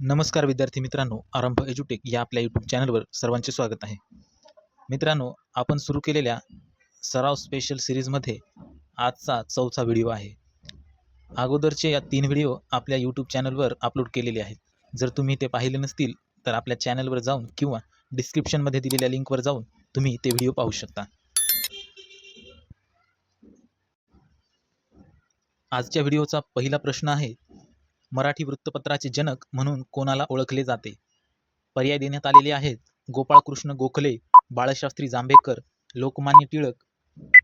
नमस्कार विद्यार्थी मित्रांनो आरंभ एज्युटेक या आपल्या यूट्यूब चॅनलवर सर्वांचे स्वागत आहे. मित्रांनो आपण सुरू केलेल्या सराव स्पेशल सिरीजमध्ये आजचा चौथा व्हिडिओ आहे. अगोदरचे या तीन व्हिडिओ आपल्या यूट्यूब चॅनलवर अपलोड केलेले आहेत. जर तुम्ही ते पाहिले नसतील तर आपल्या चॅनलवर जाऊन किंवा डिस्क्रिप्शनमध्ये दिलेल्या लिंकवर जाऊन तुम्ही ते व्हिडिओ पाहू शकता. आजच्या व्हिडिओचा पहिला प्रश्न आहे मराठी वृत्तपत्राचे जनक म्हणून कोणाला ओळखले जाते? पर्याय देण्यात आलेले आहेत. गोपाळकृष्ण गोखले बाळशास्त्री जांभेकर लोकमान्य टिळक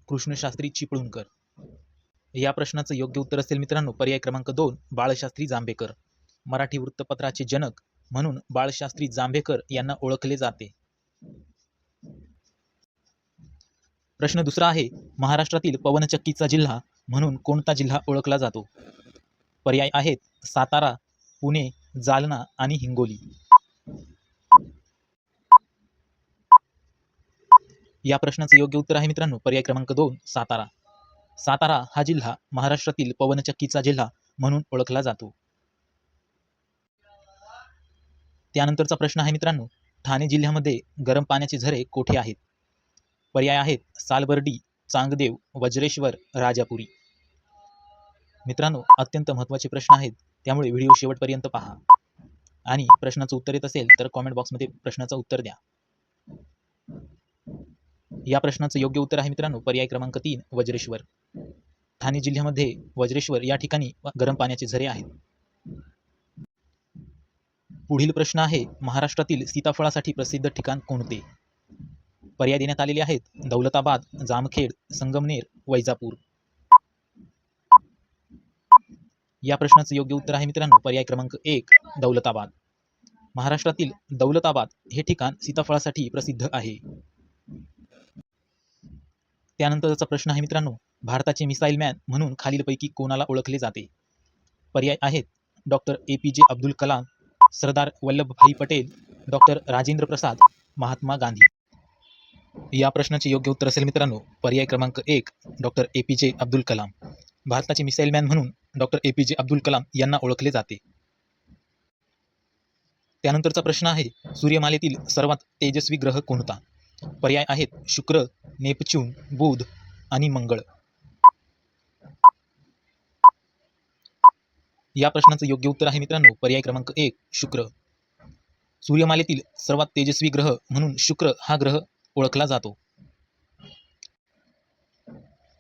कृष्णशास्त्री चिपळूणकर. या प्रश्नाचं योग्य उत्तर असेल मित्रांनो पर्याय क्रमांक दोन बाळशास्त्री जांभेकर. मराठी वृत्तपत्राचे जनक म्हणून बाळशास्त्री जांभेकर यांना ओळखले जाते. प्रश्न दुसरा आहे महाराष्ट्रातील पवनचक्कीचा जिल्हा म्हणून कोणता जिल्हा ओळखला जातो? पर्याय आहेत. सातारा पुणे जालना आणि हिंगोली. या प्रश्नाचं योग्य उत्तर आहे मित्रांनो. पर्याय क्रमांक दोन सातारा. सातारा हा जिल्हा महाराष्ट्रातील पवनचक्कीचा जिल्हा म्हणून ओळखला जातो. त्यानंतरचा प्रश्न आहे मित्रांनो. ठाणे जिल्ह्यामध्ये गरम पाण्याचे झरे कोठे आहेत? पर्याय आहेत सालबर्डी चांगदेव वज्रेश्वर राजापुरी. मित्रांनो अत्यंत महत्त्वाचे प्रश्न आहेत. त्यामुळे व्हिडिओ शेवटपर्यंत पहा. आणि प्रश्नाचं उत्तर येत असेल तर कॉमेंट बॉक्समध्ये प्रश्नाचं उत्तर द्या. या प्रश्नाचं योग्य उत्तर आहे मित्रांनो पर्याय क्रमांक तीन वज्रेश्वर. ठाणे जिल्ह्यामध्ये वज्रेश्वर या ठिकाणी गरम पाण्याचे झरे आहेत. पुढील प्रश्न आहे महाराष्ट्रातील सीताफळासाठी प्रसिद्ध ठिकाण कोणते? पर्याय देण्यात आलेले आहेत दौलताबाद जामखेड संगमनेर वैजापूर. या प्रश्नाचं योग्य उत्तर आहे मित्रांनो. पर्याय क्रमांक एक दौलताबाद. महाराष्ट्रातील दौलताबाद हे ठिकाण सीताफळासाठी प्रसिद्ध आहे. त्यानंतरचा प्रश्न आहे मित्रांनो भारताचे मिसाईल मॅन म्हणून खालीलपैकी कोणाला ओळखले जाते? पर्याय आहेत doctor A P J Abdul Kalam Sardar Vallabhbhai Patel doctor Rajendra Prasad Mahatma Gandhi. या प्रश्नाचे योग्य उत्तर असेल मित्रांनो पर्याय क्रमांक एक doctor A P J Abdul Kalam. भारताचे मिसाईल मॅन म्हणून doctor A P J Abdul Kalam यांना ओळखले जाते. त्यानंतरचा प्रश्न आहे सूर्यमालेतील सर्वात तेजस्वी ग्रह कोणता? पर्याय आहेत शुक्र नेपच्यून बुध आणि मंगळ. या प्रश्नाचं योग्य उत्तर आहे मित्रांनो पर्याय क्रमांक एक शुक्र. सूर्यमालेतील सर्वात तेजस्वी ग्रह म्हणून शुक्र हा ग्रह ओळखला जातो.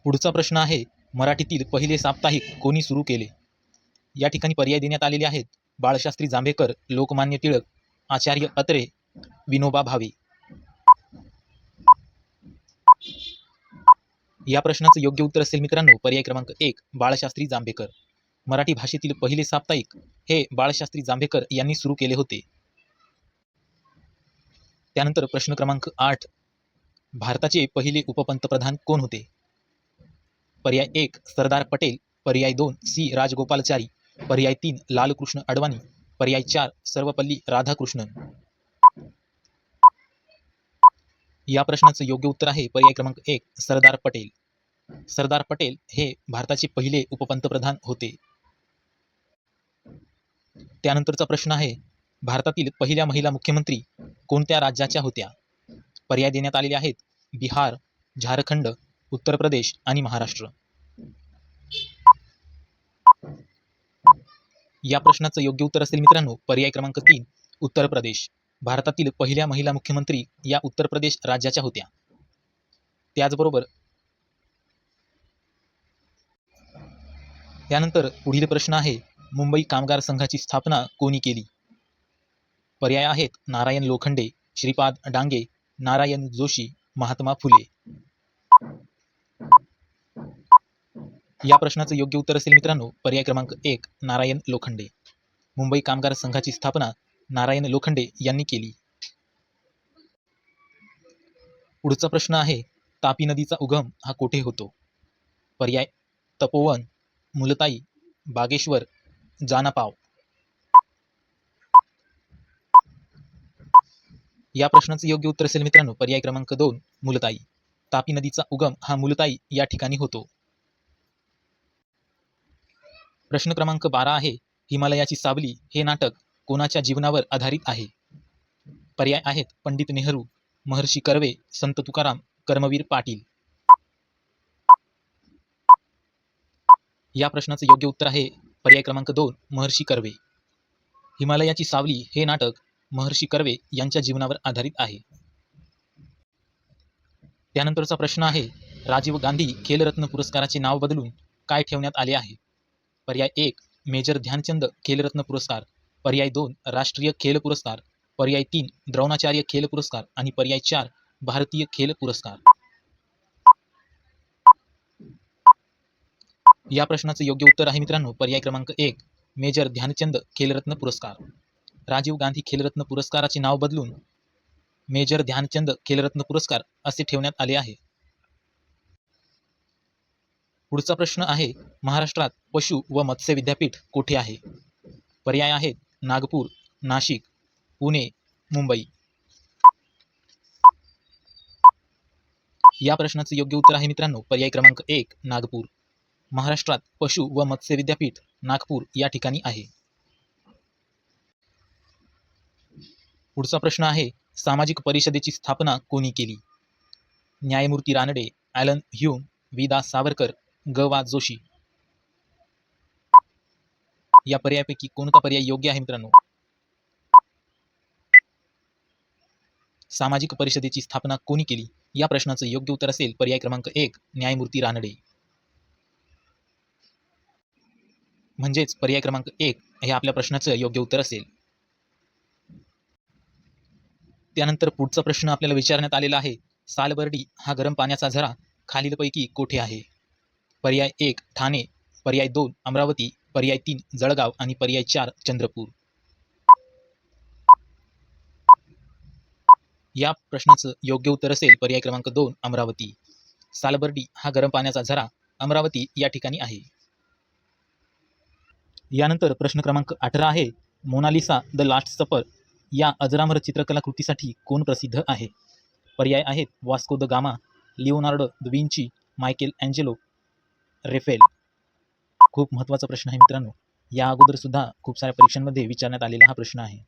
पुढचा प्रश्न आहे मराठीतील पहिले साप्ताहिक कोणी सुरू केले? या ठिकाणी पर्याय देण्यात आलेले आहेत बाळशास्त्री जांभेकर लोकमान्य टिळक आचार्य अत्रे विनोबा भावे. या प्रश्नाचं योग्य उत्तर असेल मित्रांनो पर्याय क्रमांक एक बाळशास्त्री जांभेकर. मराठी भाषेतील पहिले साप्ताहिक हे बाळशास्त्री जांभेकर यांनी सुरू केले होते. त्यानंतर प्रश्न क्रमांक आठ भारताचे पहिले उपपंतप्रधान कोण होते? पर्याय एक सरदार पटेल. पर्याय दोन सी. राजगोपालचारी. पर्याय तीन लालकृष्ण अडवाणी. पर्याय चार सर्वपल्ली राधाकृष्णन. या प्रश्नाचं योग्य उत्तर आहे पर्याय क्रमांक एक सरदार पटेल. सरदार पटेल हे भारताचे पहिले उपपंतप्रधान होते. त्यानंतरचा प्रश्न आहे भारतातील पहिल्या महिला मुख्यमंत्री कोणत्या राज्याच्या होत्या? पर्याय देण्यात आलेले आहेत बिहार झारखंड उत्तर प्रदेश आणि महाराष्ट्र. या प्रश्नाचं योग्य उत्तर असेल मित्रांनो पर्याय क्रमांक तीन उत्तर प्रदेश. भारतातील पहिल्या महिला मुख्यमंत्री या उत्तर प्रदेश राज्याच्या होत्या. त्याचबरोबर त्यानंतर पुढील प्रश्न आहे मुंबई कामगार संघाची स्थापना कोणी केली? पर्याय आहेत नारायण लोखंडे श्रीपाद डांगे नारायण जोशी महात्मा फुले. या प्रश्नाचं योग्य उत्तर असेल मित्रांनो पर्याय क्रमांक एक नारायण लोखंडे. मुंबई कामगार संघाची स्थापना नारायण लोखंडे यांनी केली. पुढचा प्रश्न आहे तापी नदीचा उगम हा कोठे होतो? पर्याय तपोवन मुलताई बागेश्वर जानापाव. या प्रश्नाचं योग्य उत्तर असेल मित्रांनो पर्याय क्रमांक दोन मुलताई. तापी नदीचा उगम हा मुलताई या ठिकाणी होतो. प्रश्न क्रमांक बारा आहे हिमालयाची सावली हे नाटक कोणाच्या जीवनावर आधारित आहे? पर्याय आहेत पंडित नेहरू महर्षी कर्वे संत तुकाराम कर्मवीर पाटील. या प्रश्नाचं योग्य उत्तर आहे पर्याय क्रमांक दोन महर्षी कर्वे. हिमालयाची सावली हे नाटक महर्षी कर्वे यांच्या जीवनावर आधारित आहे. त्यानंतरचा प्रश्न आहे राजीव गांधी खेलरत्न पुरस्काराचे नाव बदलून काय ठेवण्यात आले आहे? पर्याय एक मेजर ध्यानचंद खेलरत्न पुरस्कार. पर्याय दोन राष्ट्रीय खेल पुरस्कार. पर्याय तीन द्रोणाचार्य खेल पुरस्कार. आणि पर्याय चार भारतीय खेल पुरस्कार. या प्रश्नाचं योग्य उत्तर आहे मित्रांनो पर्याय क्रमांक एक मेजर ध्यानचंद खेलरत्न पुरस्कार. राजीव गांधी खेलरत्न पुरस्काराचे नाव बदलून मेजर ध्यानचंद खेलरत्न पुरस्कार असे ठेवण्यात आले आहे. पुढचा प्रश्न आहे महाराष्ट्रात पशु व मत्स्य विद्यापीठ कोठे आहे? पर्याय आहेत नागपूर नाशिक पुणे मुंबई. या प्रश्नाचं योग्य उत्तर आहे मित्रांनो पर्याय क्रमांक एक नागपूर. महाराष्ट्रात पशु व मत्स्य विद्यापीठ नागपूर या ठिकाणी आहे. पुढचा प्रश्न आहे सामाजिक परिषदेची स्थापना कोणी केली? न्यायमूर्ती रानडे ॲलन ह्यूम विदा सावरकर ग वा जोशी. या पर्यायापैकी कोणता पर्याय योग्य आहे मित्रांनो? सामाजिक परिषदेची स्थापना कोणी केली? या प्रश्नाचं योग्य उत्तर असेल पर्याय क्रमांक एक न्यायमूर्ती रानडे. म्हणजेच पर्याय क्रमांक एक हे आपल्या प्रश्नाचं योग्य उत्तर असेल. त्यानंतर पुढचा प्रश्न आपल्याला विचारण्यात आलेला आहे. सालबर्डी हा गरम पाण्याचा झरा खालीलपैकी कोठे आहे? पर्याय एक ठाणे. पर्याय दोन अमरावती. पर्याय तीन जळगाव. आणि पर्याय चार चंद्रपूर. या प्रश्नाचं योग्य उत्तर असेल पर्याय क्रमांक दोन अमरावती. सालबर्डी हा गरम पाण्याचा झरा. अमरावती या ठिकाणी आहे. यानंतर प्रश्न क्रमांक अठरा आहे. मोनालिसा द लास्ट सपर या अजरामर चित्रकला कृतीसाठी कोण प्रसिद्ध आहे? पर्याय आहेत Vasco da Gama Leonardo da Vinci Michelangelo Raphael. खूप महत्त्वाचा प्रश्न आहे मित्रांनो. या अगोदर सुद्धा खूप साऱ्या परीक्षांमध्ये विचारण्यात आलेला हा प्रश्न आहे.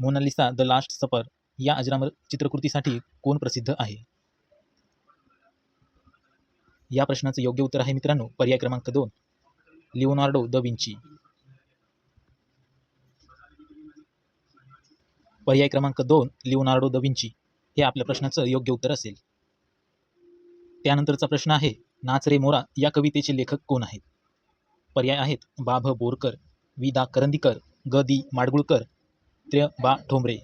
मोनालिसा द लास्ट सपर या अजरामर चित्रकृतीसाठी कोण प्रसिद्ध आहे? या प्रश्नाचं योग्य उत्तर आहे मित्रांनो पर्याय क्रमांक दोन. Leonardo da Vinci. पर्याय क्रमांक दोन लिओनार्डो द विंची. हे आपल्या प्रश्नाचं योग्य उत्तर असेल. त्यानंतरचा प्रश्न आहे नाच रे मोरा या कवितेचे लेखक कोण आहेत? पर्याय आहेत बाभ बोरकर वि दा करंदीकर ग दी माडगुळकर त्र्य. बा. ठोंबरे.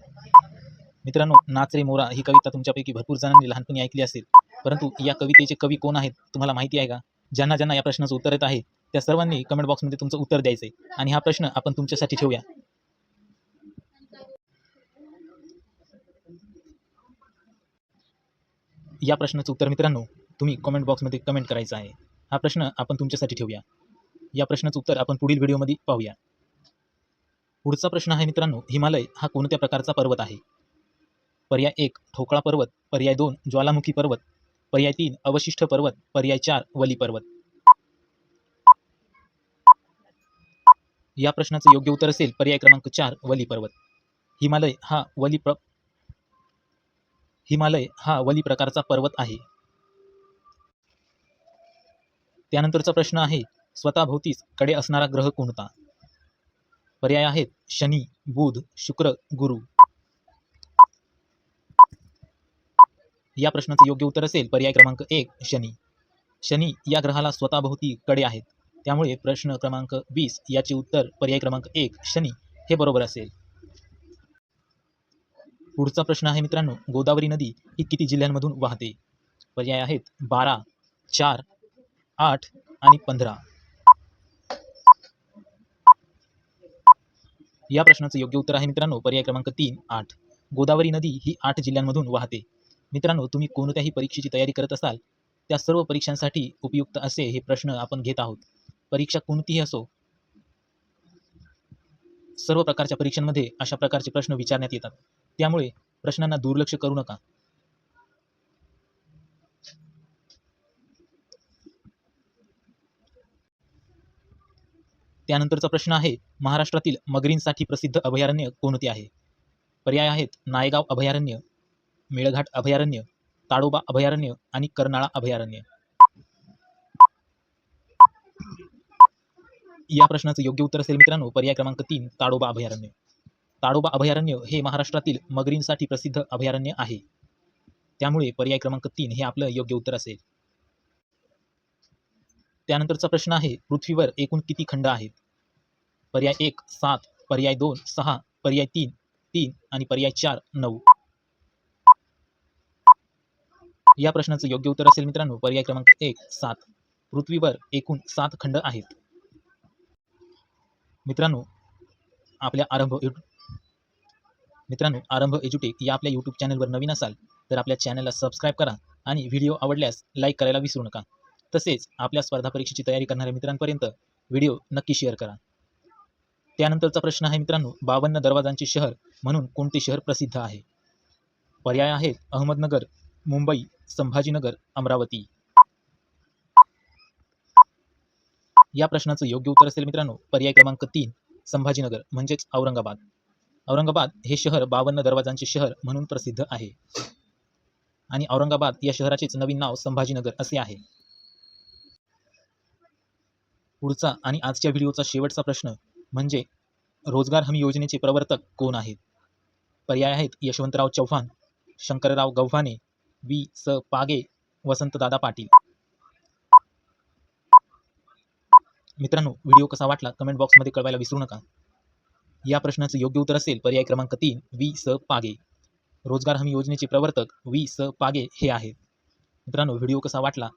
मित्रांनो नाच रे मोरा ही कविता तुमच्यापैकी भरपूर जणांनी लहानपणी ऐकली असेल. परंतु या कवितेचे कवी कोण आहेत तुम्हाला माहिती आहे का? ज्यांना ज्यांना या प्रश्नाचं उत्तर येत आहे त्या सर्वांनी कमेंट बॉक्समध्ये तुमचं उत्तर द्यायचं आहे आणि हा प्रश्न आपण तुमच्यासाठी ठेवूया. या प्रश्नाचं उत्तर मित्रांनो तुम्ही कमेंट बॉक्समध्ये कमेंट करायचा आहे. हा प्रश्न आपण तुमच्यासाठी ठेवूया. या प्रश्नाचं उत्तर आपण पुढील व्हिडिओमध्ये पाहूया. पुढचा प्रश्न आहे मित्रांनो हिमालय हा कोणत्या प्रकारचा पर्वत आहे? पर्याय एक ठोकळा पर्वत. पर्याय दोन ज्वालामुखी पर्वत. पर्याय तीन अवशिष्ट पर्वत. पर्याय चार वली पर्वत. या प्रश्नाचं योग्य उत्तर असेल पर्याय क्रमांक चार वली पर्वत. हिमालय हा वली प्र हिमालय हा वली प्रकारचा पर्वत आहे. त्यानंतरचा प्रश्न आहे स्वतःभोवतीच कडे असणारा ग्रह कोणता? पर्याय आहेत शनी बुध शुक्र गुरु. या प्रश्नाचं योग्य उत्तर असेल पर्याय क्रमांक एक शनी. शनी या ग्रहाला स्वतःभोवती कडे आहेत. त्यामुळे प्रश्न क्रमांक वीस याचे उत्तर पर्याय क्रमांक एक शनी हे बरोबर असेल. पुढचा प्रश्न आहे मित्रांनो गोदावरी नदी ही किती जिल्ह्यांमधून वाहते? पर्याय आहेत बारा चार आठ आणि पंधरा. या प्रश्नाचं योग्य उत्तर आहे मित्रांनो पर्याय क्रमांक तीन आठ. गोदावरी नदी ही आठ जिल्ह्यांमधून वाहते. मित्रांनो तुम्ही कोणत्याही परीक्षेची तयारी करत असाल त्या सर्व परीक्षांसाठी उपयुक्त असे हे प्रश्न आपण घेत आहोत. परीक्षा कोणतीही असो सर्व प्रकारच्या परीक्षांमध्ये अशा प्रकारचे प्रश्न विचारण्यात येतात. त्यामुळे प्रश्नांना दुर्लक्ष करू नका. त्यानंतरचा प्रश्न आहे महाराष्ट्रातील मगरींसाठी प्रसिद्ध अभयारण्य कोणते आहे? पर्याय आहेत नायगाव अभयारण्य मेळघाट अभयारण्य ताडोबा अभयारण्य आणि कर्नाळा अभयारण्य. या प्रश्नाचं योग्य उत्तर असेल मित्रांनो पर्याय क्रमांक तीन ताडोबा अभयारण्य. ताडोबा अभयारण्य हे महाराष्ट्रातील मगरींसाठी प्रसिद्ध अभयारण्य आहे. त्यामुळे पर्याय क्रमांक तीन हे आपलं योग्य उत्तर असेल. त्यानंतरचा प्रश्न आहे पृथ्वीवर एकूण किती खंड आहेत? पर्याय एक सात पर्याय दोन सहा पर्याय तीन तीन आणि पर्याय चार नऊ. या प्रश्नाचं योग्य उत्तर असेल मित्रांनो पर्याय क्रमांक एक सात. पृथ्वीवर एकूण सात खंड आहेत. मित्रांनो आपल्या आरंभ मित्रांनो आरंभ एज्युटेक या आपल्या यूट्यूब चॅनलवर नवीन असाल तर आपल्या चॅनलला सबस्क्राईब करा आणि व्हिडिओ आवडल्यास लाईक करायला विसरू नका. तसेच आपल्या स्पर्धा परीक्षेची तयारी करणाऱ्या मित्रांपर्यंत व्हिडिओ नक्की शेअर करा. त्यानंतरचा प्रश्न आहे मित्रांनो बावन्न दरवाजांचे शहर म्हणून कोणते शहर प्रसिद्ध आहे? पर्याय आहेत अहमदनगर मुंबई संभाजीनगर अमरावती. या प्रश्नाचं योग्य उत्तर असेल मित्रांनो पर्याय क्रमांक तीन संभाजीनगर म्हणजेच औरंगाबाद. औरंगाबाद हे शहर बावन्न दरवाजांचे शहर म्हणून प्रसिद्ध आहे. आणि औरंगाबाद या शहराचेच नवीन नाव संभाजीनगर असे आहे. पुढचा आणि आजच्या व्हिडिओचा शेवटचा प्रश्न म्हणजे रोजगार हमी योजनेचे प्रवर्तक कोण आहेत? पर्याय आहेत यशवंतराव चव्हाण शंकरराव गव्हाणे वी स पागे वसंतदादा पाटील. मित्रांनो व्हिडिओ कसा वाटला कमेंट बॉक्समध्ये कळवायला विसरू नका. या प्रश्नाचं योग्य उत्तर असेल पर्याय क्रमांक तीन वी स पागे. रोजगार हमी योजनेचे प्रवर्तक वी स पागे हे आहेत. मित्रांनो व्हिडिओ कसा वाटला